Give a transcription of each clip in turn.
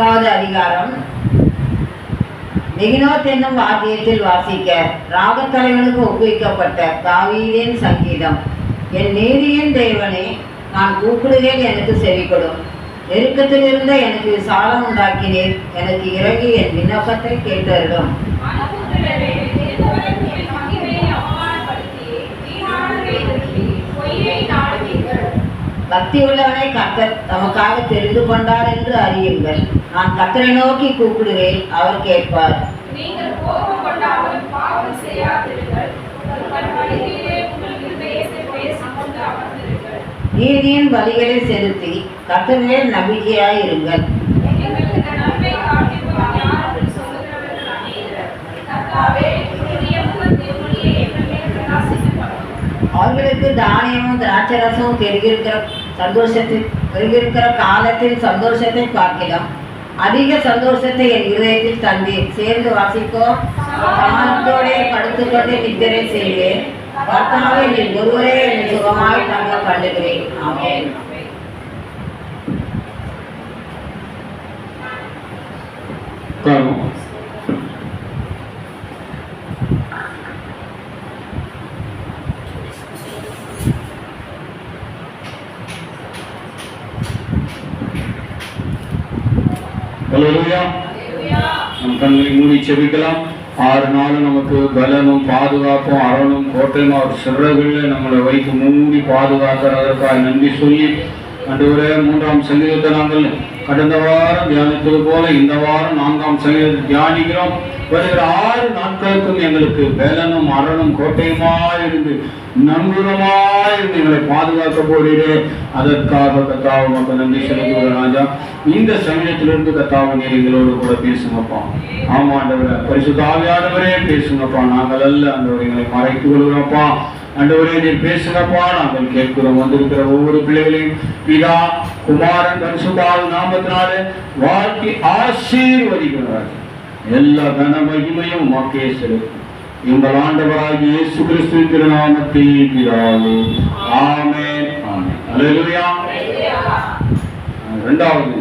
நான்காவது அதிகாரம். மெகினோத் என்னும் வாத்தியத்தில் வாசிக்க ராகத்தலைவனுக்கு ஒப்புவிக்கப்பட்ட தாவீதின் சங்கீதம். என் நீதியின் தேவனே நான் கூப்பிடுவேன் எனக்கு செவிக்கொடும் நெருக்கத்தில் இருந்த எனக்கு விசாலம் உண்டாக்கினேன் எனக்கு இறங்கி என் விண்ணப்பத்தை கேட்டருடும் மனதுள்ளவரே, எதுவரைக்கும் என் மகிமையை அவமானப்படுத்தி, வீணானதை விரும்பி, பொய்யை நாடுவீர்கள். பக்தி உள்ளவனை கர்த்தர் தமக்காக தெரிந்து கொண்டார் என்று அறியுங்கள். நான் கர்த்தரை நோக்கி கூப்பிடுவேன் அவர் கேட்பார். நீதியின் பலிகளை செலுத்தி கர்த்தர் மேல் நம்பிக்கையாய் இருங்கள். அவர்களுக்கு தானியமும் திராட்சரசமும் பெருகிருக்கிற சந்தோஷத்தில் இருக்கிற காலத்தில் சந்தோஷத்தை பார்க்கலாம். அதிக சந்தோஷத்தை என் இருதயத்தில் தந்தேன். சேர்ந்து வாசிக்கோ. சமானத்தோடே படுத்துக்கொண்டு நித்திரை செய்வேன். கர்த்தாவே நீ ஒருவரே என்னை சுகமாய் தங்க பண்ணுகிறேன். ஆமென். உட்காரும் ஹalleluya நம் கண்களை செபிக்கலாம். ஆறு நாளும் நமக்கு பலனும் பாதுகாப்பும் அரணும் கோட்டையும் அவர் சிறகுகளில் நம்மளை வைத்து மூடி பாதுகாக்கிறதற்காக நன்றி சொல்லி அன்று மூன்றாம் சங்கீதத்தை நாங்கள் கடந்த வாரம் தியானித்தது போல இந்த வாரம் நான்காம் சங்கீதத்தை தியானிக்கிறோம். வருகிற ஆறு நாட்களுக்கும் எங்களுக்கு பலனும் அரணும் கோட்டையுமாயிருந்து நம்புகிறமாயிருந்து இருந்து எங்களை பாதுகாக்க போகிறீரே. அதற்காக கத்தாவை மக்கள் நன்றி செலுத்துகிற ராஜா. இந்த சமயத்திலிருந்து கத்தாவை நீர் எங்களோடு கூட பேசுங்கப்பா. ஆமாண்டவரை பரிசு பரிசுத்த பேசுங்கப்பா. நாங்கள் அல்ல அந்த எங்களை மறைத்து கொள்கிறோம்ப்பா. அண்டவரே நீர் பேசுங்கப்பா நாங்கள் கேட்கிறோம். வந்திருக்கிற ஒவ்வொரு பிள்ளைகளையும் பிதா குமாரன் பரிசுத்தாவி நாமத்தினாலே வாழ்க்கை ஆசீர்வதிக்கிறார். எல்லா கன மகிமையும் உமக்கே செலுத்தும். எங்கள் ஆண்டவராகிய இயேசு கிறிஸ்து திருநாமத்தில் பிதாவே ஆமே ஆமே அல்லேலூயா. ரெண்டாவது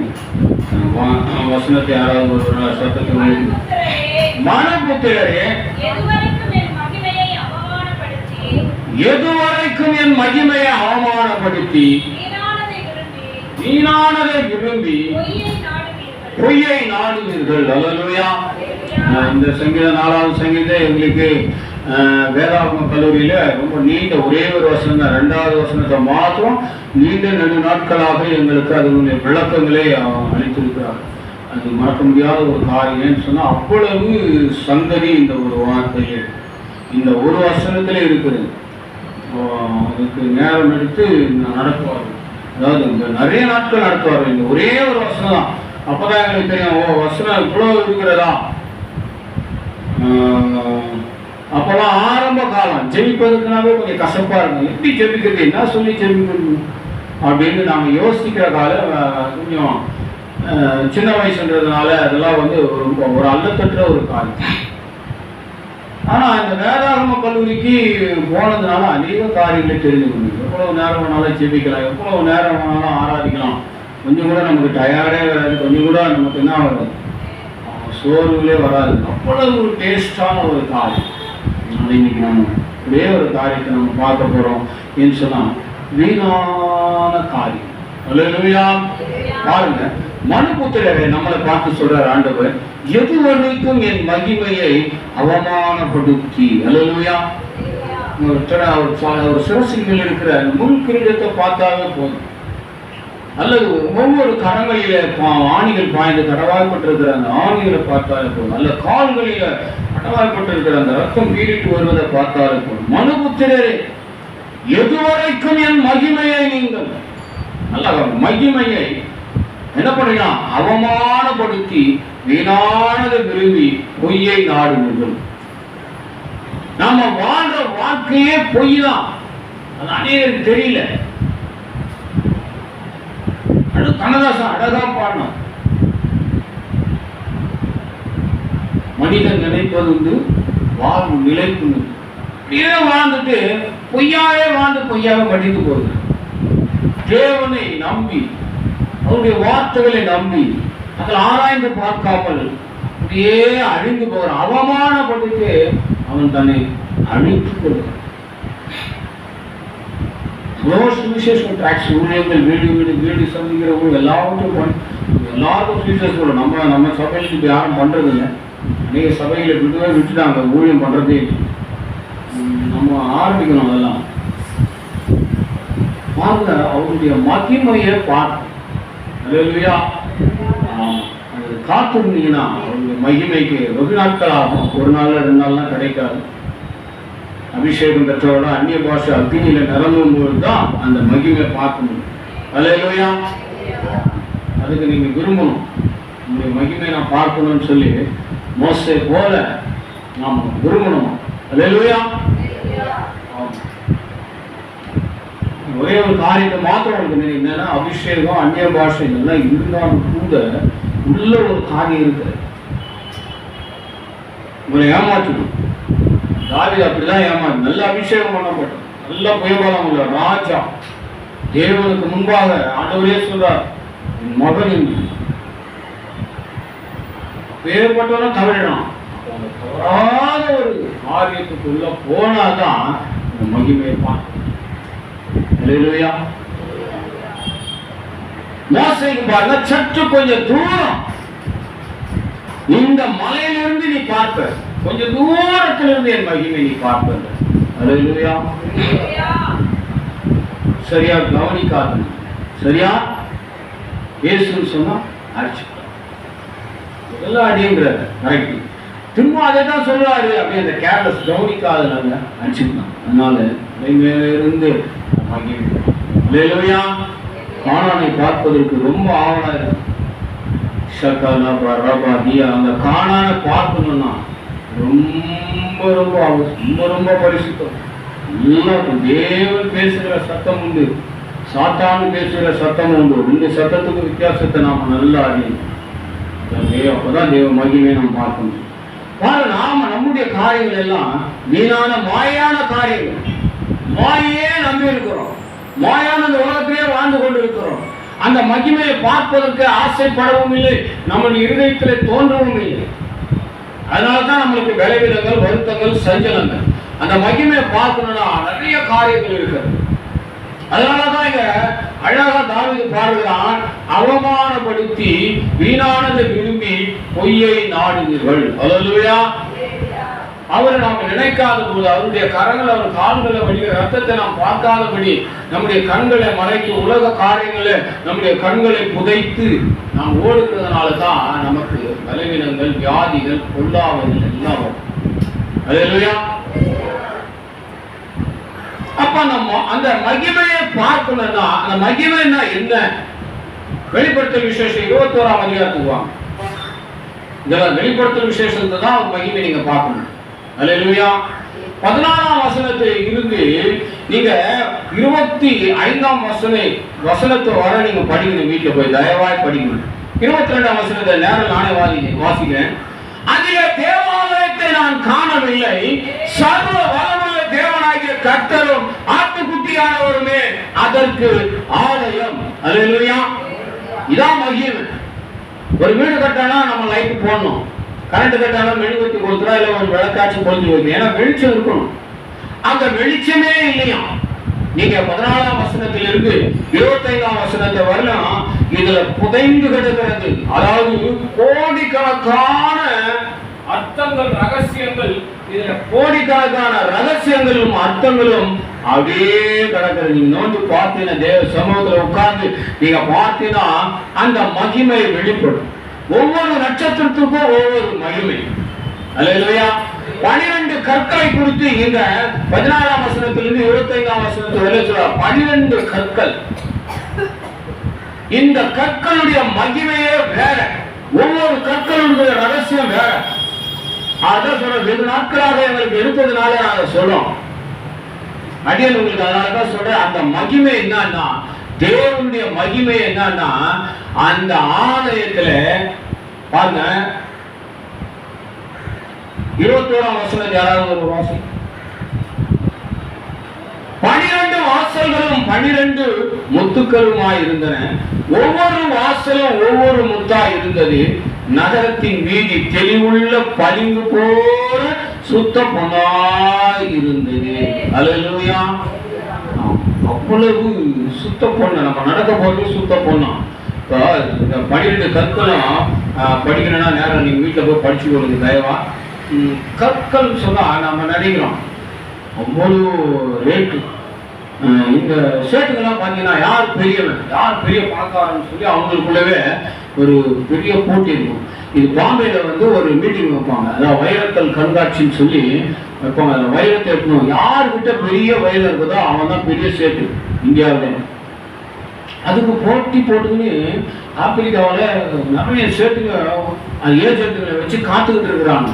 வசனத்தை யாராவது ஒரு சத்தத்தில் மனபுத்திரரே எதுவரைக்கும் என் மகிமையை அவமானப்படுத்தி, எதுவரைக்கும் என் மகிமையை அவமானப்படுத்தி வீணானதை விரும்பி, பொய்யை நாடுவீர்கள். அஹ், இந்த சங்கீத நாலாவது சங்கீதம் எங்களுக்கு வேதாகம கல்லூரியில ரொம்ப நீண்ட ஒரே ஒரு வசனம் தான். ரெண்டாவது வசனத்தை மாத்திரம் நீண்ட நெடு நாட்களாக எங்களுக்கு அதனுடைய விளக்கங்களை அளித்திருக்கிறார். அது மறக்க முடியாத ஒரு காரியம் ஏன்னு சொன்னா அவ்வளவு சங்கதி இந்த ஒரு வார்த்தையில் இந்த ஒரு வசனத்திலே இருக்குது. ஆஹ் அதுக்கு நேரம் எடுத்து நடத்துவார்கள் அதாவது இந்த நிறைய நாட்கள் நடத்துவார். இந்த ஒரே ஒரு வசனம் தான். அப்போதான் எங்களுக்கு தெரியும் ஓ வசனம் இவ்வளோ இருக்கிறதா? அப்போல்லாம் ஆரம்ப காலம் ஜெபிப்பதுக்குனாவே கொஞ்சம் கசப்பாக இருக்கும் எப்படி ஜெபிக்கிறது? என்ன சொல்லி ஜெபிக்கிறது? அப்படின்னு நாங்கள் யோசிக்கிற காலம் கொஞ்சம் சின்ன வயசுன்றதுனால அதெல்லாம் வந்து ஒரு ஒரு அல்லத்தற்ற ஒரு காலம். ஆனா இந்த வேதாகம கல்லூரிக்கு போனதுனால அநேக காரியங்களை தெரிஞ்சு கொண்டு எவ்வளவு நேரம் வேணாலும் ஜெபிக்கலாம் எவ்வளவு நேரம் வேணாலும் ஆராதிக்கலாம். கொஞ்சம் கூட நமக்கு டயர்டே வராது. கொஞ்சம் கூட நமக்கு என்ன வராது சோர்வுகளே வராது. அவ்வளவு ஒரு டேஸ்டான ஒரு காரியம். அதனால இன்னைக்கு நம்ம ஒரே ஒரு காரியத்தை நம்ம பார்க்க போறோம் என்று சொன்னா வீணான காரியம். அல்லேலூயா பாருங்க மனுபுத்திரரை நம்மளை பார்த்து சொல்றார் ஆண்டவர். எது வரைக்கும் என் மகிமையை அவமானப்படுத்தி? அல்லேலூயா. ஒருத்தர் சிரசிகள் இருக்கிற முன் கிரீடத்தை பார்த்தாவே போதும். அல்லது ஒவ்வொரு கடமையில பா- ஆணிகள் பாய்ந்து கடவாய்ப்பட்டிருக்கிற அந்த ஆணிகளை பார்த்தாலே போதும். அல்ல கால்களில கடவாய்ப்பட்டிருக்கிற அந்த ரத்தம் பீறிட்டு வருவதை பார்த்தாலே போதும். மனுபுத்திரரே எதுவரைக்கும் என் மகிமையை நீங்கள் நல்ல மகிமையை என்ன பண்றீங்க அவமானப்படுத்தி வீணானது விரும்பி பொய்யை நாடுங்கள் நாம வாழ்ற வாழ்க்கையே பொய் தான் அது அநேகருக்கு தெரியல. அது கண்ணதாசன் அழகா பாடணும் மனிதன் நினைப்பது உண்டு வாழ்வு நிலைப்பு அப்படியே வாழ்ந்துட்டு பொய்யாவே வாழ்ந்து பொய்யாவே மடிந்து போகுது தேவனை நம்பி அவருடைய வார்த்தைகளை நம்பி அதில் ஆராய்ந்து பார்க்காமல் அப்படியே அழிந்து போகிற அவமானப்பட்டு அவன் தன்னை அழித்துக் கொள்கிறான். எவ்வளோ சுவிசேஷம் ட்ராக்ஸ் ஊழியர்கள் வீடு வீடு வீடு சந்திக்கிறவங்க எல்லாருக்கும் பண்ணி எல்லாருக்கும் சுவிசேஷம் கூட நம்ம நம்ம சபையில் இப்போ யாரும் பண்ணுறது இல்லை அநேக சபையில் விட்டுவே விட்டுட்டாங்க ஊழியம் பண்ணுறதே நம்ம ஆரம்பிக்கணும் அதெல்லாம். பாருங்க அவருடைய மகிமையை பார்க்க காத்திருந்தீங்கன்னா அவருடைய மகிமைக்கு வெகு நாட்கள் ஆகும் ஒரு நாள் ரெண்டு நாள்லாம் கிடைக்காது. அபிஷேகம் பெற்றவரோட அந்நிய பாஷை அக்னியில நிரம்பும் போது தான் அந்த மகிமை பார்க்கணும் முடியும். அதுக்கு நீங்க விரும்பணும். உங்களுடைய மகிமை நான் பார்க்கணும்னு சொல்லி மோசை போல நாம் விரும்பணும். அல்லேலூயா. ஒரே ஒரு காரியத்தை மாத்திரம் என்னன்னா அபிஷேகம் அந்நிய பாஷை இதெல்லாம் இருந்தாலும் கூட உள்ள ஒரு காரியம் இருக்கு உங்களை ஏமாற்றணும். தாவீது அப்படிதான் ஏமாத்து நல்ல அபிஷேகம் பண்ணப்பட்டோம். நல்ல புயபலம் உள்ள ராஜா. தேவனுக்கு முன்பாக ஆண்டவரே சொல்றார் என் மகன் பேர்பட்டவனும் தவறினான். தவறாத ஒரு காரியத்துக்குள்ள போனாதான் இந்த மகிமையை பார்க்கணும் மோசைக்கு பாருங்க சற்று கொஞ்சம் தூரம். இந்த மலையிலிருந்து நீ பார்ப்ப. கொஞ்சம் தூரத்திலிருந்து என் மகிமை நீ பார்ப்ப. சரியா கவனிக்காது சரியா? இயேசுன்னு சொன்னா அடிச்சுட்டான் இதெல்லாம் அடிங்கிற கரெக்ட் திரும்ப அதை தான் சொல்றாரு. அப்படி அந்த கேர்லஸ் கவனிக்காதனால அடிச்சுக்கலாம். அதனால இருந்து மகிழ்ச்சி காணானை பார்ப்பதற்கு ரொம்ப ஆவலாக இருக்கு. ஷக்கலா ரபா தியா அந்த காணான பார்க்கணும்னா ரொம்ப ரொம்ப அவசியம் ரொம்ப ரொம்ப பரிசுத்தம். எல்லாருக்கும் தேவன் பேசுகிற சத்தம் உண்டு. சாத்தான் பேசுகிற சத்தம் உண்டு. ரெண்டு சத்தத்துக்கு வித்தியாசத்தை நாம் நல்லா அறியணும். அப்போதான் அப்பதான் தேவ மகிமையை நம்ம பார்க்கணும். பாரு நாம நம்முடைய காரியங்கள் எல்லாம் வீணான மாயான காரியங்கள். மாயையே நம்பி இருக்கிறோம். மாயான அந்த உலகத்திலே வாழ்ந்து கொண்டு இருக்கிறோம் அந்த மகிமையை பார்ப்பதற்கு ஆசைப்படவும் இல்லை நம்ம இருதயத்தில் தோன்றவும் இல்லை. அதனால தான் நம்மளுக்கு விளைவிடங்கள் வருத்தங்கள் சஞ்சலங்கள். அந்த மகிமையை பார்க்கணும்னா நிறைய காரியங்கள் இருக்கிறது. அதனாலதான் இங்க அழகா தாவிது பாடுகிறான் அவமானப்படுத்தி வீணானதை விரும்பி பொய்யை நாடுவீர்கள். அல்லேலூயா அவரை நாம் நினைக்காத போது அவருடைய கரங்கள் அவர் கால்களை வடிகிற ரத்தத்தை நாம் பார்க்காதபடி நம்முடைய கண்களை மறைத்து உலக காரியங்களை நம்முடைய கண்களை புதைத்து நாம் ஓடுகிறதுனால தான் நமக்கு பலவீனங்கள் வியாதிகள் பொல்லாதங்கள் எல்லாம் வரும். இல்லையா அப்ப நம்ம அந்த மகிமையை பார்க்கணும்னா அந்த மகிமைன்னா என்ன? வெளிப்படுத்தல் விசேஷம் இருபத்தோராம் அதிகாரத்துக்கு வாங்க. இதெல்லாம் வெளிப்படுத்தல் விசேஷத்தை தான் மகிமை நீங்க பார்க்கணும். அலையிலுயா பதினாறாம் வசனத்தை இருந்து நீங்க இருபத்தி ஐந்தாம் வசன வசனத்தை வர நீங்க படிக்கணும் வீட்டுல போய் தயவாய் படிக்கணும். இருபத்தி ரெண்டாம் வசனத்தை நேரம் நானே வாசி வாசிக்கிறேன். அதிலே தேவாலயத்தை நான் காணவில்லை. சர்வ வளமுள்ள தேவனாகிய கர்த்தரும் ஆட்டுக்குட்டியானவருமே அதற்கு ஆலயம். அலையிலுயா இதான் மகிமை. ஒரு வீடு கட்டானா நம்ம லைஃப் போடணும். கரண்ட் கட்டாலும் மெழுகுவத்தி கொடுத்துறா இல்ல ஒரு விளக்காட்சி பொழுது வைக்கணும் ஏன்னா வெளிச்சம் இருக்கணும். அந்த வெளிச்சமே இல்லையா? நீங்க பதினாலாம் வசனத்தில் இருந்து இருபத்தைந்தாம் வசனத்தை வரலாம். இதுல புதைந்து கிடக்கிறது. அதாவது கோடிக்கணக்கான அர்த்தங்கள் ரகசியங்கள் இதுல கோடிக்கணக்கான ரகசியங்களும் அர்த்தங்களும் அப்படியே கிடக்கிறது. நீங்க வந்து பார்த்தீங்கன்னா தேவ சமூகத்துல உட்கார்ந்து நீங்க பார்த்தீங்கன்னா அந்த மகிமை வெளிப்படும். ஒவ்வொரு நட்சத்திரத்துக்கும் ஒவ்வொரு மகிமை. அல்லையா பனிரெண்டு கற்களை குறித்து இங்க பதினாறாம் வசனத்திலிருந்து இருபத்தைந்தாம் வசனத்து வரை சொல்ற பனிரெண்டு கற்கள். இந்த கற்களுடைய மகிமையே வேற. ஒவ்வொரு கற்களுடைய ரகசியம் வேற. அதான் சொல்ற வெகு நாட்களாக எங்களுக்கு இருப்பதுனால நாங்க சொல்றோம். அடியன் உங்களுக்கு அதனால தான் சொல்றேன். அந்த மகிமை என்னன்னா தேவனுடைய மகிமை என்னன்னா அந்த ஆலயத்துல பாருங்க இருபத்தோராம் வசனம் யாராவது ஒரு வாசி. பனிரெண்டு வாசல்களும் பனிரெண்டு முத்துக்களுமாய் இருந்தன. ஒவ்வொரு வாசலும் ஒவ்வொரு முத்தா இருந்தது. நகரத்தின் வீதி தெளிவுள்ள பளிங்கு போல சுத்த பொன்னாய் இருந்தது. அலுவயா அவ்வளவு சுத்த பொண்ணு. நம்ம நடக்க போறது சுத்த பொண்ணா. இப்போ இந்த பன்னிரெண்டு கற்களும் படிக்கணும்னா நேரம் நீங்கள் வீட்டில் போய் படிச்சு கொடுங்க தயவா. கற்கள் சொன்னால் நம்ம நினைக்கிறோம். அவ்வளோ ரேட்டு இந்த ஸ்டேட்டுக்கெல்லாம் பார்த்தீங்கன்னா யார் பெரியவன்? யார் பெரிய பணக்காரன்னு சொல்லி அவங்களுக்குள்ளவே ஒரு பெரிய போட்டி இருக்கும். இது பாம்பேல வந்து ஒரு மீட்டிங் வைப்பாங்க. அதாவது வைரத்தல் கண்காட்சின்னு சொல்லி வைப்பாங்க. அதில் வைரத்தை எடுக்கணும் யார்கிட்ட பெரிய வயல் இருக்குதோ அவன் தான் பெரிய ஸ்டேட்டு இந்தியாவில். அதுக்கு போட்டி போட்டுக்கின்னு ஆப்பிரிக்காவில் நிறைய ஸ்டேட்டுங்க ஏஜென்ட்டுகளை வச்சு காத்துக்கிட்டு இருக்கிறாங்க.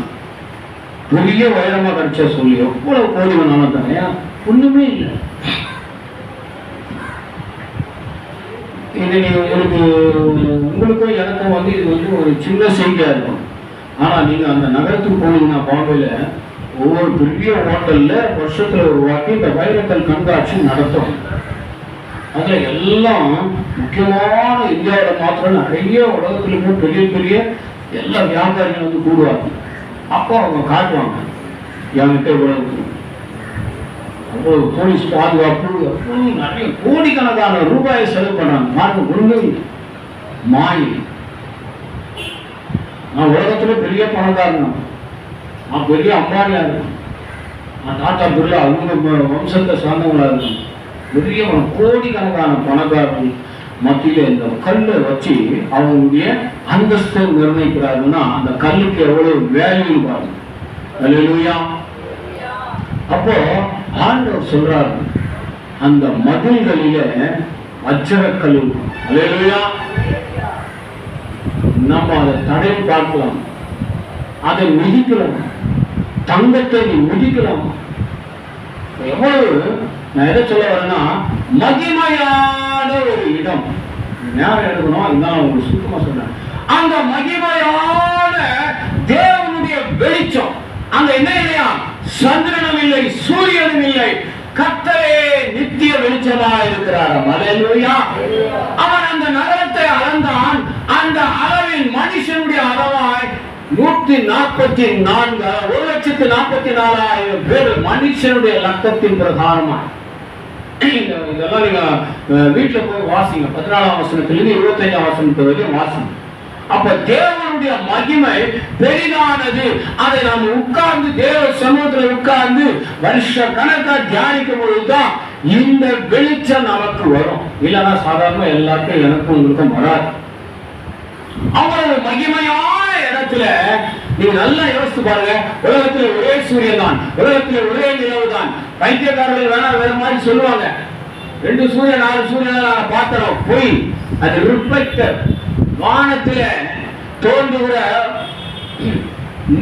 பெரிய வைரமாக கிடைச்சா சொல்லி எவ்வளோ கோடி வேணாலும் தானே ஒன்றுமே இல்லை. இது உங்களுக்கு உங்களுக்கும் எனக்கும் வந்து இது வந்து ஒரு சின்ன செய்தியாக இருக்கும். ஆனால் நீங்கள் அந்த நகரத்துக்கு போனீங்கன்னா பாம்பேல ஒவ்வொரு பெரிய ஹோட்டலில் வருஷத்தில் ஒரு வாட்டி இந்த வைரக்கல் கண்காட்சி நடத்தும். அதில் எல்லாம் முக்கியமான இந்தியாவில் மாத்திரம் நிறைய உலகத்துல பெரிய பெரிய எல்லா வியாபாரிகள் வந்து கூடுவாங்க. அப்போ அவங்க காட்டுவாங்க. என்கிட்ட இவ்வளவு. ஒரு போலீஸ் பாதுகாப்பு அவ்வளவு நிறைய கோடிக்கணக்கான ரூபாயை செலவு பண்ணாங்க மார்க்க ஒண்ணுமே இல்லை. மாயை. நான் உலகத்துல பெரிய பணக்காரன் நான். பெரிய அம்பானியா இருக்கேன். நான் டாடா பிர்லா அவங்க வம்சத்தை சார்ந்தவங்களாக இருக்கேன். பெரிய கோடிக்கணக்கான பணக்காரன் மத்தியில இந்த கல்லை வச்சு அவங்களுடைய அந்தஸ்தை நிர்ணயிக்கிறாருன்னா அந்த கல்லுக்கு எவ்வளவு வேல்யூ பாருங்க. அல்லேலூயா அப்போ ஆண்டவர் சொல்றாரு அந்த மதில்களில அச்சரக்கல் இருக்கும் நம்ம அதை தடவி பார்க்கலாம். அதை மிதிக்கலாம். தங்கத்தை நீ மிதிக்கலாம். எவ்வளவு நான் எதை சொல்ல வரேன்னா மகிமையான ஒரு இடம். நேரம் எடுக்கணும்? அதுதான் உங்களுக்கு சுத்தமா சொல்றேன். அந்த மகிமையான தேவனுடைய வெளிச்சம். அங்க என்ன இல்லையா சந்திரனும் இல்லை சூரியனும் இல்லை. கத்தரே நித்திய வெளிச்சமா இருக்கிறார். மலையா அவன் அந்த நகரத்தை அளந்தான். அந்த அளவின் மனுஷனுடைய அளவாய் நூத்தி நாற்பத்தி நான்கு ஒரு லட்சத்து நாற்பத்தி நாலாயிரம் பேர் மனுஷனுடைய லக்கத்தின் பிரகாரமா இதெல்லாம் நீங்க வீட்டுல போய் வாசிங்க. பதினாலாம் வசனத்திலிருந்து இருபத்தஞ்சாம் வசனத்து வரைக்கும் வாசிங்க. அப்ப தேவனுடைய மகிமை பெரிதானது. அதை நாம் உட்கார்ந்து தேவ சமூகத்துல உட்கார்ந்து வருஷ கணக்கா தியானிக்கும் பொழுதுதான் இந்த வெளிச்சம் நமக்கு வரும். இல்லைன்னா சாதாரண எல்லாருக்கும் எனக்கும் உங்களுக்கும் வராது. அவ்வளவு மகிமையான இடத்துல நீங்க நல்லா யோசித்து பாருங்க. உலகத்துல ஒரே சூரியன் தான் உலகத்துல ஒரே நிலவு தான் பைத்தியக்காரர்கள் வேணா வேற மாதிரி சொல்லுவாங்க. ரெண்டு சூரியன் நாலு சூரியன் பாத்திரம் போய். அது ரிஃப்ளெக்டர் வானத்துல தோன்றுகிற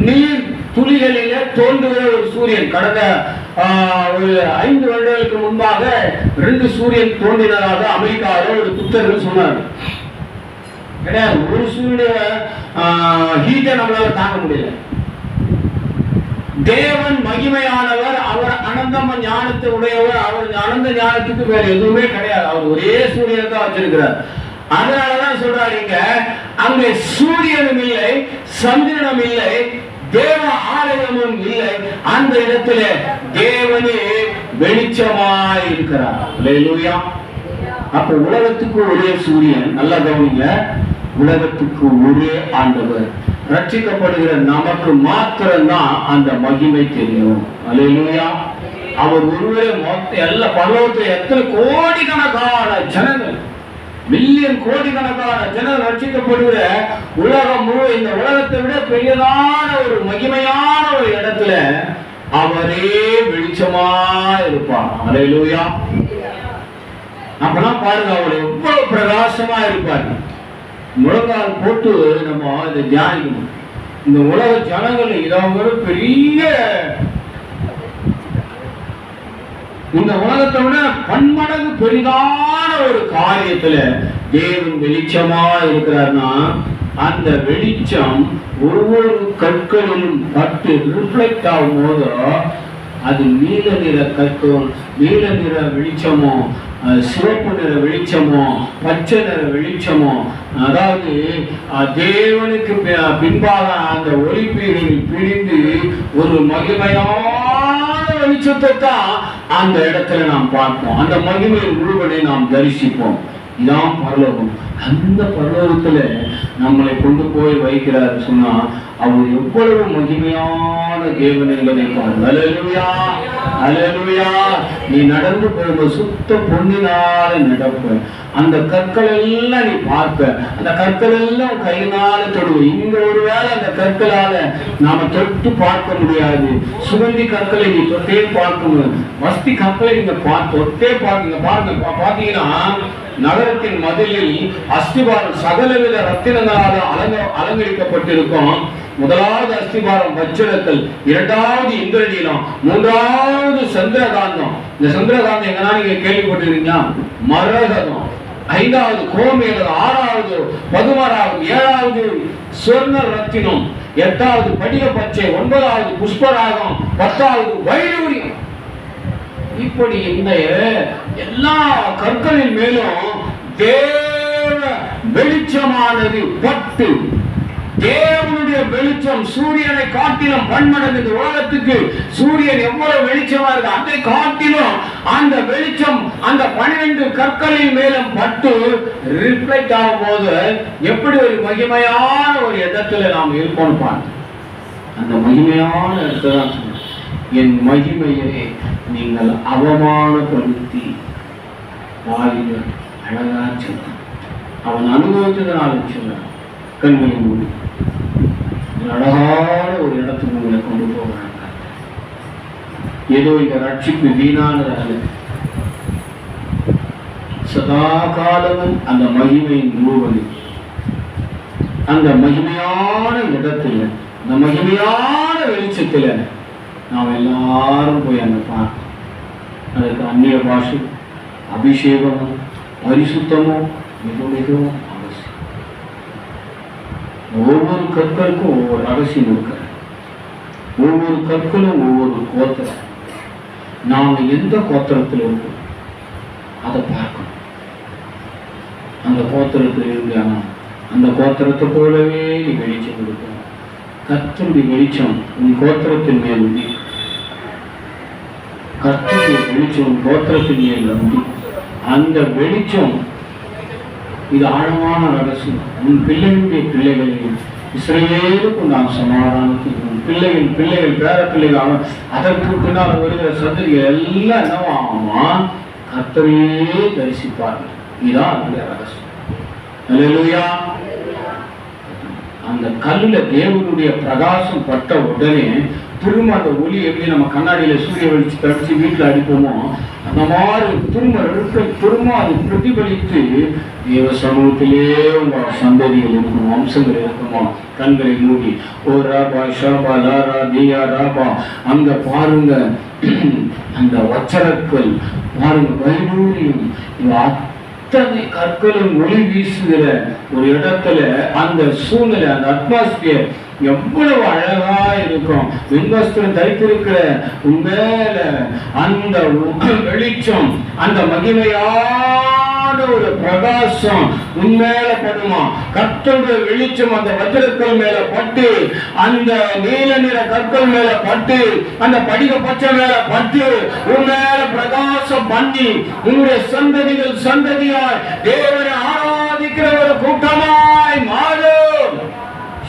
நீர் துளிகளில தோன்றுகிற ஒரு சூரியன். கடந்த ஆஹ், ஒரு ஐந்து வருடங்களுக்கு முன்பாக ரெண்டு சூரியன் தோன்றினதாக அமெரிக்காவில் ஒரு புத்தர்கள் சொன்னார் கிடையாது. ஒரு சூரியனுடைய ஹீட்டை நம்மளால தாங்க முடியல. தேவன் மகிமையானவர் அவர் அனந்தம ஞானத்தை உடையவர் அவர் அனந்த ஞானத்துக்கு வேற எதுவுமே கிடையாது. அவர் ஒரே சூரியனை தான் வச்சிருக்கிறார். அதனாலதான் சொல்றாரு இங்க அங்கே சூரியனும் இல்லை சந்திரனும் இல்லை தேவ ஆலயமும் இல்லை. அந்த இடத்துல தேவனே வெளிச்சமாய் இருக்கிறார். அப்ப உலகத்துக்கு ஒரே சூரியன் நல்லா கவனிங்க. உலகத்துக்கு ஒரே ஆண்டவர். ரட்சிக்கப்படுகிற நமக்கு மாத்திரம்தான் அந்த மகிமை தெரியும். அல்லேலூயா அவர் ஒருவரே மொத்த எல்லா பரலோகத்தில் எத்தனை கோடிக்கணக்கான ஜனங்கள். மில்லியன் கோடிக்கணக்கான ஜனங்கள் ரட்சிக்கப்படுகிற உலகம் முழு இந்த உலகத்தை விட பெரியதான ஒரு மகிமையான ஒரு இடத்துல அவரே வெளிச்சமா இருப்பார். அல்லேலூயா அப்பெல்லாம் பாருங்க அவர் எவ்வளவு பிரகாசமா இருப்பார். முழங்கால் போட்டு நம்ம இதை தியானிக்கணும். இந்த உலக ஜனங்கள் இதை பெரிய இந்த உலகத்தை விட பன்மடங்கு பெரிதான ஒரு காரியத்துல தேவன் வெளிச்சமா இருக்கிறார்னா அந்த வெளிச்சம் ஒவ்வொரு கற்களிலும் பட்டு ரிஃப்ளெக்ட் ஆகும் போது அது நீல நிற கற்கும் நீல நிற வெளிச்சமும் சிவப்பு நிற வெளிச்சமோ பச்சை நிற வெளிச்சமோ அதாவது தேவனுக்கு பின்பாக அந்த ஒளிப்பீடுகள் பிரிந்து ஒரு மகிமையான வெளிச்சத்தை தான் அந்த இடத்துல நாம் பார்ப்போம். அந்த மகிமை முழுவதை நாம் தரிசிப்போம். இதான் பரலோகம். அந்த பரலோகத்துல நம்மளை கொண்டு போய் வைக்கிறார் சொன்னா அவர் எவ்வளவு மகிமையான தேவன் என்பதை பாருங்க அலலுயா நீ நடந்து போகும்போது சுத்த பொண்ணினால நடப்ப. அந்த கற்கள் எல்லாம் நீ பார்ப்ப. அந்த கற்கள் எல்லாம் கையினால தொடுவ. இங்க ஒருவேளை அந்த கற்களால நாம தொட்டு பார்க்க முடியாது. சுகந்தி கற்களை நீ தொட்டே பார்க்க முடியாது. வஸ்தி கற்களை நீங்க பார்த்து தொட்டே பார்க்க பாருங்க பா- பாத்தீங்கன்னா நகரத்தின் மதிலில் அஸ்திபாரம் சகலவித ரத்தினங்களாக அலங்க அலங்கரிக்கப்பட்டிருக்கும். முதலாவது அஸ்திபாரம் வச்சிரக்கல் இரண்டாவது இந்திரநீலம் மூன்றாவது சந்திரகாந்தம். இந்த சந்திரகாந்தம் எங்கன்னா நீங்க கேள்விப்பட்டிருக்கீங்களா? மரகதம். ஐந்தாவது கோமேதம் ஆறாவது பதுமராகம் ஏழாவது சொர்ண ரத்தினம் எட்டாவது படிக பச்சை ஒன்பதாவது புஷ்பராகம் பத்தாவது வைடூரியம் இப்படி இந்த எல்லா கற்களின் மேலும் தேவ வெளிச்சமானது பட்டு தேவனுடைய வெளிச்சம் சூரியனை காட்டிலும் பன்மடங்கு இந்த உலகத்துக்கு சூரியன் எவ்வளவு வெளிச்சமா இருக்கு அதை காட்டிலும் அந்த வெளிச்சம் அந்த பன்னிரண்டு கற்களின் மேலும் பட்டு ரிஃப்ளெக்ட் ஆகும் போது எப்படி ஒரு மகிமையான ஒரு இடத்துல நாம் இருக்கணும் பாருங்க. அந்த மகிமையான இடத்துல தான் என் மகிமையை நீங்கள் அவமானப்படுத்தி வாழிகள் அழகா சொன்னான் அவன் அனுபவித்ததனால சொன்னான் கண்களை மூடி. ஒரு அழகான ஒரு இடத்துக்கு உங்களை கொண்டு போகிறாங்க. ஏதோ இந்த ரட்சிப்பு வீணானதாக சதா காலமும் அந்த மகிமையின் முழுவது அந்த மகிமையான இடத்துல அந்த மகிமையான வெளிச்சத்துல நாம் எல்லாரும் போய் அந்த பார்க்கணும் அதற்கு அந்நிய பாஷை அபிஷேகமும் பரிசுத்தமும் மிக மிகவும் அவசியம். ஒவ்வொரு கற்களுக்கும் ஒவ்வொரு ரகசியம் இருக்கிறது ஒவ்வொரு கற்களும் ஒவ்வொரு கோத்திரம். நாம் எந்த கோத்திரத்தில் இருக்கோம்? அதை பார்க்கணும். அந்த கோத்திரத்தில் இருந்தானா அந்த கோத்திரத்தை போலவே நீ வெளிச்சம் கொடுக்கணும். கத்தருடைய வெளிச்சம் உன் கோத்திரத்தின் மேல் உண்டி கர்த்தருடைய வெளிச்சம் உன் கோத்திரத்தின் மேல் அந்த வெளிச்சம் இது ஆழமான ரகசியம். உன் பிள்ளைகளுடைய பிள்ளைகளையும் இஸ்ரேலுக்கு நான் சமாதானத்தையும் உன் பிள்ளைகள் பிள்ளைகள் பேர பிள்ளைகளான அதற்கு பின்னால் வருகிற சந்ததிகள் எல்லாம் என்னவாகுமா கத்தரையே தரிசிப்பார்கள். இதுதான் அதனுடைய ரகசியம். அந்த கல்லுல தேவனுடைய பிரகாசம் பட்ட உடனே திரும்ப அந்த ஒளி எப்படி நம்ம கண்ணாடியில் சூரிய வெளிச்சு தடிச்சு வீட்டில் அடிப்போமோ அந்த மாதிரி திரும்ப திரும்ப அது பிரதிபலித்து தேவ சமூகத்திலே உங்கள் சந்ததிகள் இருக்கும் வம்சங்கள் இருக்குமா கண்களை மூடி ஓ ராபா ஷாபா லாரா தியா ராபா. அந்த பாருங்க அந்த வச்சரக்கள் பாருங்க வைடூரியம் அத்தனை கற்களும் ஒளி வீசுகிற ஒரு இடத்துல அந்த சூழ்நிலை அந்த அட்மாஸ்பியர் எவ்வளவு அழகா இருக்கும் விண்வஸ்திரம் தரித்திருக்கிற உண்மையில அந்த வெளிச்சம் அந்த மகிமையான ஒரு பிரகாசம் உண்மையில படுமா? கர்த்தருடைய வெளிச்சம் அந்த வஜ்ரக்கல் மேல பட்டு அந்த நீல நிற கற்கள் மேல பட்டு அந்த படிக பச்சை மேல பட்டு உன் மேல பிரகாசம் பண்ணி உங்களுடைய சந்ததிகள் சந்ததியாய் தேவனை ஆராதிக்கிற ஒரு கூட்டமாய் மாறும்.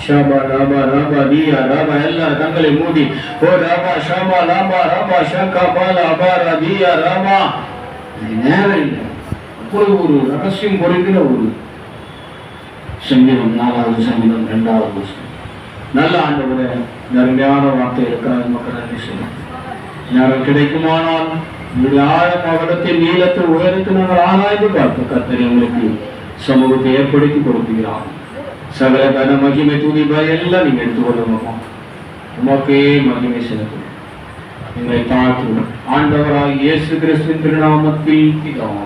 ஷாமா ராமா ராமா நீயா ராமா எல்லாரும் தங்களை மூடி. ஓ ராமா ஷாமா ராமா ராமா ஷங்கா பாலா அபாரா நீயா ராமா நேரம் இல்லை. அப்படி ஒரு ரகசியம் குறைக்கிற ஒரு சங்கீதம் நாலாவது சங்கீதம் ரெண்டாவது நல்ல ஆண்டவரே இந்த அருமையான வார்த்தை இருக்கிறார் மக்கள் நன்றி சொல்லுங்கள் நேரம் கிடைக்குமானால் உங்களுடைய ஆழம் அவடத்தின் நீளத்தை உயரத்தை நாங்கள் ஆராய்ந்து பார்த்து கத்தனை உங்களுக்கு சமூகத்தை ஏற்படுத்தி கொடுக்கிறார். சகலத்தான மகிமை துதி எல்லாம் நீங்க எடுத்துக்கொள்ளுங்கப்பா உமக்கே மகிமை செலுத்தும். எங்களை தாழ்த்துவோம் ஆண்டவராக இயேசு கிறிஸ்துவின் திருநாமத்தில் பிதாவே.